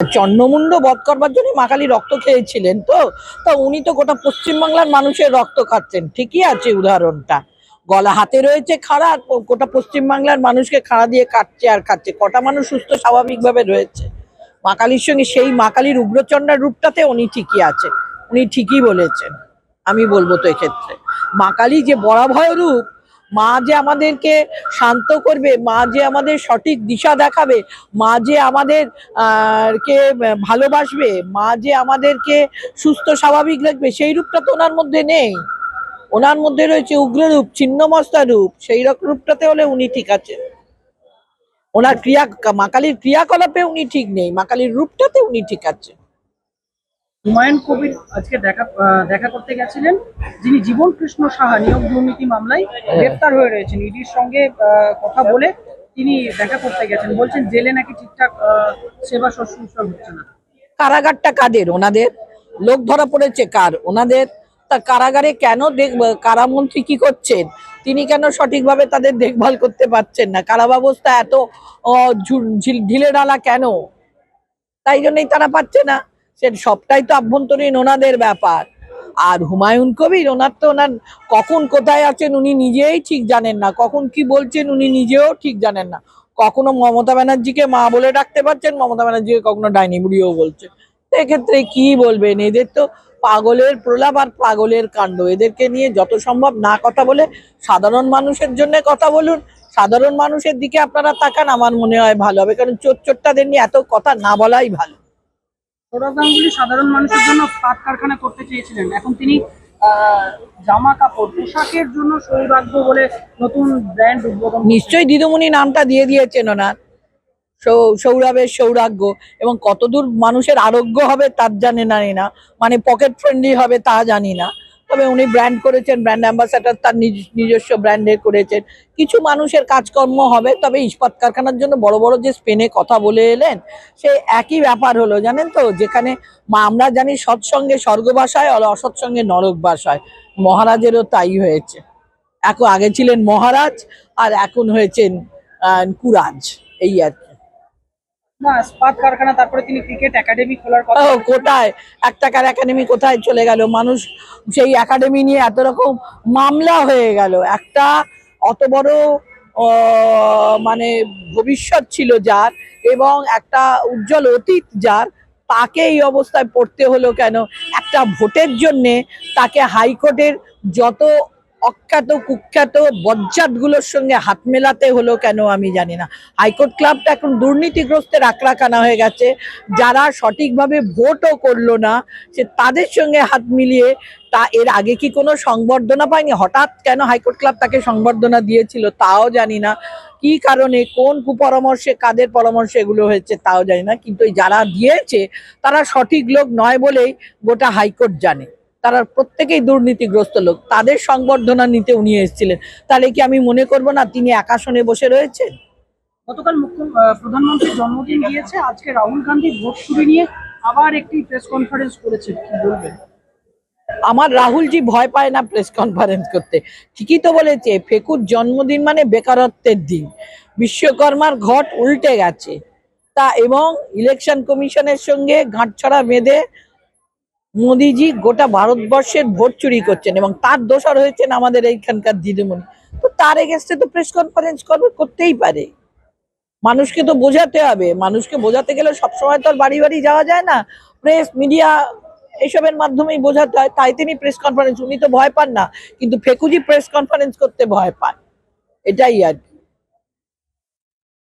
চন্দ্রমুণ্ড বধ করবার জন্য মা কালী রক্ত খেয়েছিলেন তো? তা উনি তো গোটা পশ্চিমবাংলার মানুষের রক্ত খাচ্ছেন। ঠিকই আছে উদাহরণটা। গলা হাতে রয়েছে খাড়া গোটা পশ্চিমবাংলার মানুষকে খাড়া দিয়ে কাটছে আর খাচ্ছে। কটা মানুষ সুস্থ, স্বাভাবিকভাবে রয়েছে। মা কালীর সঙ্গে সেই মা কালীর উগ্রচণ্ডার রূপটাতে উনি ঠিকই আছেন। উনি ঠিকই বলেছেন। আমি বলব তো এক্ষেত্রে। মা কালী যে বরাভয় রূপ মা যে আমাদেরকে শান্ত করবে, মা যে আমাদের সঠিক দিশা দেখাবে, মা যে আমাদের কে ভালোবাসবে, মা যে আমাদেরকে সুস্থ, স্বাভাবিক রাখবে, সেই রূপটা তো ওনার মধ্যে নেই। ওনার মধ্যে রয়েছে উগ্র রূপ ছিন্নমস্তা রূপ, সেই রকম রূপটাতে হলে উনি ঠিক আছে ওনার ক্রিয়া, মা কালীর ক্রিয়াকলাপে উনি ঠিক নেই, মা কালীর রূপটাতে উনি ঠিক আছে হুমায়ুন কবির আজকে দেখা দেখা করতে গেছিলেন, যিনি জীবন কৃষ্ণ সাহা নিয়োগ দুর্নীতি মামলায় গ্রেপ্তার হয়ে রয়েছেন। ইডির সঙ্গে কথা বলে তিনি দেখা করতে গেছেন। বলছেন, জেলে নাকি ঠিকঠাক সেবা শুশ্রূষা হচ্ছে না। কারাগারটা কাদের? ওনাদের? লোক ধরা পড়েছে কার? ওনাদের? তা কারাগারে কেন কারামন্ত্রী কি করছেন? তিনি কেন সঠিকভাবে তাদের দেখভাল করতে পারছেন না? কারা ব্যবস্থা এত ঢিলে ঢালা কেন? তাই জন্যই তারা পাচ্ছে না। সে সবটাই তো আভ্যন্তরীণ ওনাদের ব্যাপার। আর হুমায়ুন কবির, ওনার তো ওনার কখন কোথায় আছেন উনি নিজেই ঠিক জানেন না। কখন কি বলছেন উনি নিজেও ঠিক জানেন না। কখনো মমতা ব্যানার্জিকে মা বলে ডাকতে পারছেন, মমতা ব্যানার্জিকে কখনো ডাইনি বুড়িও বলছে। এক্ষেত্রে কি বলবেন? এদের তো পাগলের প্রলাপ আর পাগলের কাণ্ড। এদেরকে নিয়ে যত সম্ভব না কথা বলে, সাধারণ মানুষের জন্য কথা বলুন। সাধারণ মানুষের দিকে আপনারা তাকান, আমার মনে হয় ভালো হবে। কারণ চোর চোরটাদের নিয়ে এত কথা না বলাই ভালো। সৌরভ গাঙ্গুলি সাধারণ মানুষের জন্য পাট কারখানা করতে চেয়েছিলেন। এখন তিনি জামা কাপড়, পোশাকের জন্য সৌভাগ্য বলে নতুন ব্র্যান্ড উদ্বোধন। নিশ্চয়ই দিদুমণি নামটা দিয়ে দিয়েছেন ওনার। সৌরভের সৌরাগ্য এবং কতদূর মানুষের আরোগ্য হবে তার জানে না না মানে পকেট ফ্রেন্ডলি হবে তা জানি না। তবে উনি ব্র্যান্ড করেছেন ব্র্যান্ড অ্যাম্বাসাডার তার নিজ- নিজস্ব ব্র্যান্ডে করেছেন। কিছু মানুষের কাজকর্ম হবে, তবে ইস্পাত কারখানার জন্য বড় বড় যে স্পেনে কথা বলে এলেন, সে একই ব্যাপার হলো, জানেন তো? যেখানে আমরা জানি সৎসঙ্গে স্বর্গবাসায় আর অসৎসঙ্গে নরক বাসায়। মহারাজেরও তাই হয়েছে। এখন আগে ছিলেন মহারাজ, আর এখন হয়েছেন কুরাজ। এই আর কি। না কারখানা, তারপরে তিনি ক্রিকেট খোলার কথা এক টাকার কোথায় চলে গেল? মানুষ সেই নিয়ে এত রকম মামলা হয়ে গেল। একটা অত বড় মানে ভবিষ্যৎ ছিল যার এবং একটা উজ্জ্বল অতীত যার। তাকে এই অবস্থায় পড়তে হলো কেন? একটা ভোটের জন্যে তাকে হাইকোর্টের যত অখ্যাত, কুখ্যাত বজ্জাতগুলোর সঙ্গে হাত মেলাতে হলো কেন আমি জানি না। হাইকোর্ট ক্লাবটা এখন দুর্নীতিগ্রস্তের আক্রাখানা হয়ে গেছে। যারা সঠিকভাবে ভোটও করল না, সে তাদের সঙ্গে হাত মিলিয়ে তা এর আগে কি কোনো সংবর্ধনা পায়নি? হঠাৎ কেন হাইকোর্ট ক্লাব তাকে সংবর্ধনা দিয়েছিল তাও জানি না। কি কারণে, কোন কুপরামর্শে, কাদের পরামর্শে এগুলো হয়েছে তাও জানি না। কিন্তু যারা দিয়েছে, তারা সঠিক লোক নয় বলেই গোটা হাইকোর্ট জানে। তারা প্রত্যেকেই দুর্নীতিগ্রস্ত লোক। তাদের সংবর্ধনা নিতে উনি এসেছিলেন। তাহলে কি আমি মনে করব না তিনি একাশনে বসে রয়েছেন? গতকাল মুখ্য আহ, প্রধানমন্ত্রীর জন্মদিন গিয়েছে। আজকে রাহুল গান্ধী ভোট চুরি নিয়ে আবার একটি প্রেস কনফারেন্স করেছে কি বলবেন? আমার রাহুলজি ভয় পায় না প্রেস কনফারেন্স করতে। ঠিকই তো বলেছে ফেকুর জন্মদিন মানে বেকারত্বের দিন। বিশ্বকর্মার ঘট উল্টে গেছে। তা এবং ইলেকশন কমিশনের সঙ্গে গাঁটছড়া বেঁধে মোদিজি গোটা ভারতবর্ষের ভোট চুরি করছেন এবং তার দোষর হয়েছেন আমাদের এইখানকার দিদিমণি। তো তার এগেস্টে তো প্রেস কনফারেন্স করবে, করতেই পারে। মানুষকে তো বোঝাতে হবে। মানুষকে বোঝাতে গেলে সবসময় তো আর বাড়ি বাড়ি যাওয়া যায় না। প্রেস মিডিয়া এসবের মাধ্যমেই বোঝাতে হয়, তাই তিনি প্রেস কনফারেন্স উনি তো ভয় পান না। কিন্তু ফেকুজি প্রেস কনফারেন্স করতে ভয় পান এটাই আর কি।